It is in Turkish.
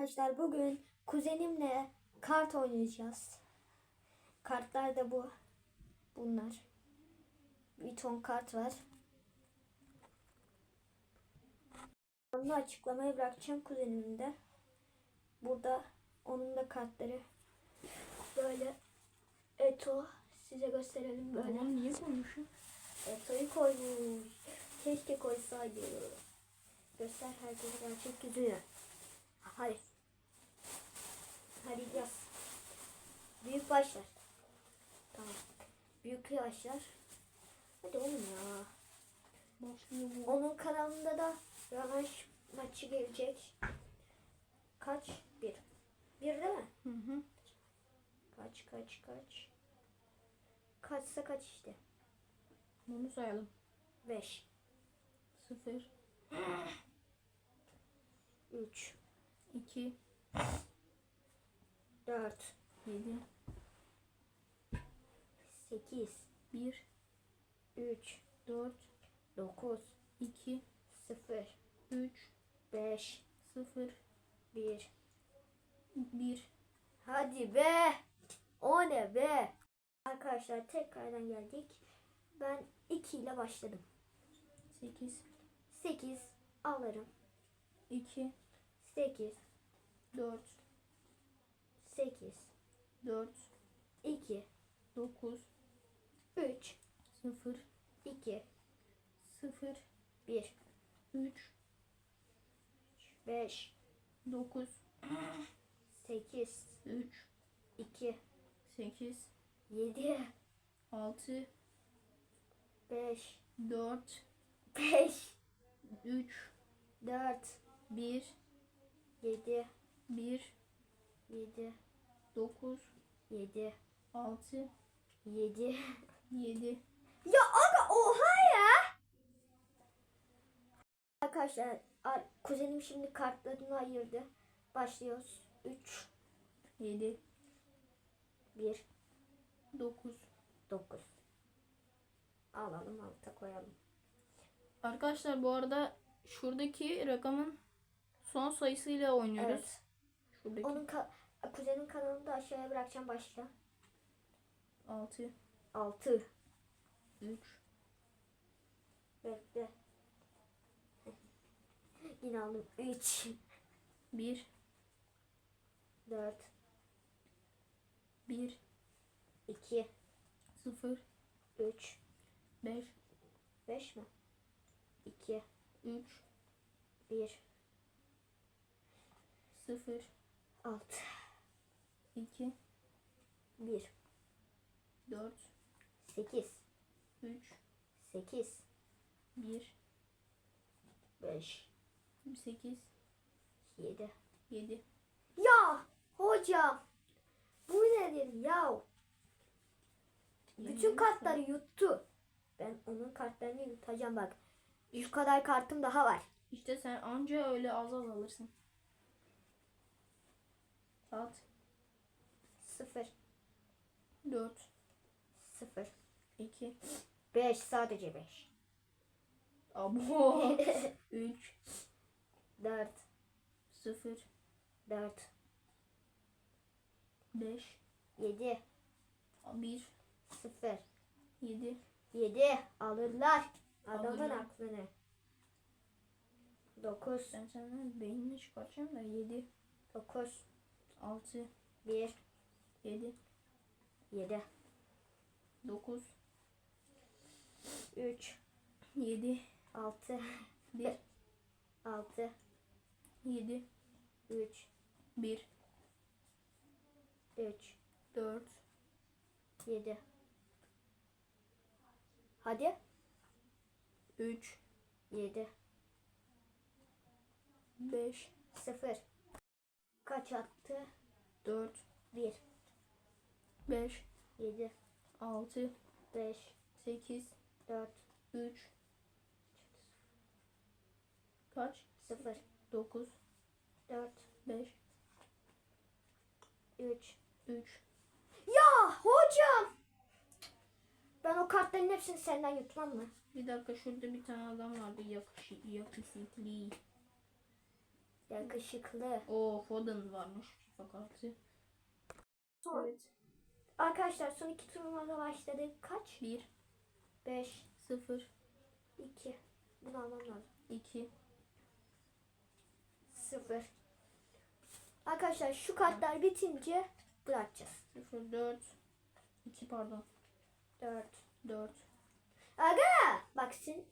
Arkadaşlar bugün kuzenimle kart oynayacağız. Kartlar da bu. Bunlar. Bir ton kart var. Onu açıklamaya bırakacağım kuzenimin de. Burada onun da kartları. Böyle Eto size gösterelim böyle. Babam niye koymuşum? Eto'yu koymuş. Keşke koysaydı. Göster herkese gerçek yüzünü. Hadi. arkadaşlar. Tamam. Büyük yavaşlar. Hadi oğlum ya. Onun kanalında da rövanş maçı gelecek. Kaç? Bir. Bir değil mi? Hı hı. Kaç kaç kaç. Kaçsa kaç işte. Bunu sayalım. Beş. Sıfır. Üç. İki. Dört. Yedi. 8 1 3 4 9 2 0 3 5 0 1 1 Hadi be! O ne be? Arkadaşlar tekrardan geldik. Ben 2 ile başladım. 8 8 alırım. 2 8 4 8 4 2 9 3 0, 2 0, 1 3, 5 9, 8 3, 2 8, 7 6, 5 4, 5 3, 4 1, 7 1, 7 9, 7 6, 7 7. Ya aga oha ya. Arkadaşlar ar- kuzenim şimdi kartlarını ayırdı. Başlıyoruz. 3 7, 1 9. 9 Alalım alta koyalım. Arkadaşlar bu arada şuradaki rakamın son sayısıyla oynuyoruz. Evet. Şuradaki Onun ka- kuzenin kanalını da aşağıya bırakacağım başla. 6, 6 3, Bekle. Yine aldım. 3 1, 4 1, 2 0, 3 5, 5 mi? 2 3, 1 0, 6 2, 1 4, 8 3, 8 1, 5 8, 7 7. Ya hocam bu nedir ya? Bütün kartları yuttu. Ben onun kartlarını yutacağım bak. Şu kadar kartım daha var. İşte sen anca öyle az az alırsın. At 0 4, 0 2, 5 sadece 5. abo. 3, 4 0, 4 5, 7 1, 0 7, 7 alırlar. Adamın Alırlar. aklını. 9 Ben senden beynini çıkartacağım da 7, 9 6, 1 7, 7 9, 3 7, 6 1, 6 7, 3 1, 3 4, 7 Hadi. 3, 7 5, 0 Kaç attı? 4, 1 5, 7 6, 5 8, 4 3, kaç? 0 9, 4 5, 3 3, Ya hocam Ben o kartların hepsini senden yutmam mı? Bir dakika şurada bir tane adam vardı yakışı, yakışıklı. Yakışıklı. O Foden varmış. FIFA kartı. Son. Evet. Arkadaşlar son iki turnuva başladı. Kaç? 1, 5, 0, 2. Bunu almam lazım. 2, 0. Arkadaşlar şu kartlar bitince bırakacağız. 0, 4, 2 pardon. 4. 4, Aga! Bak sen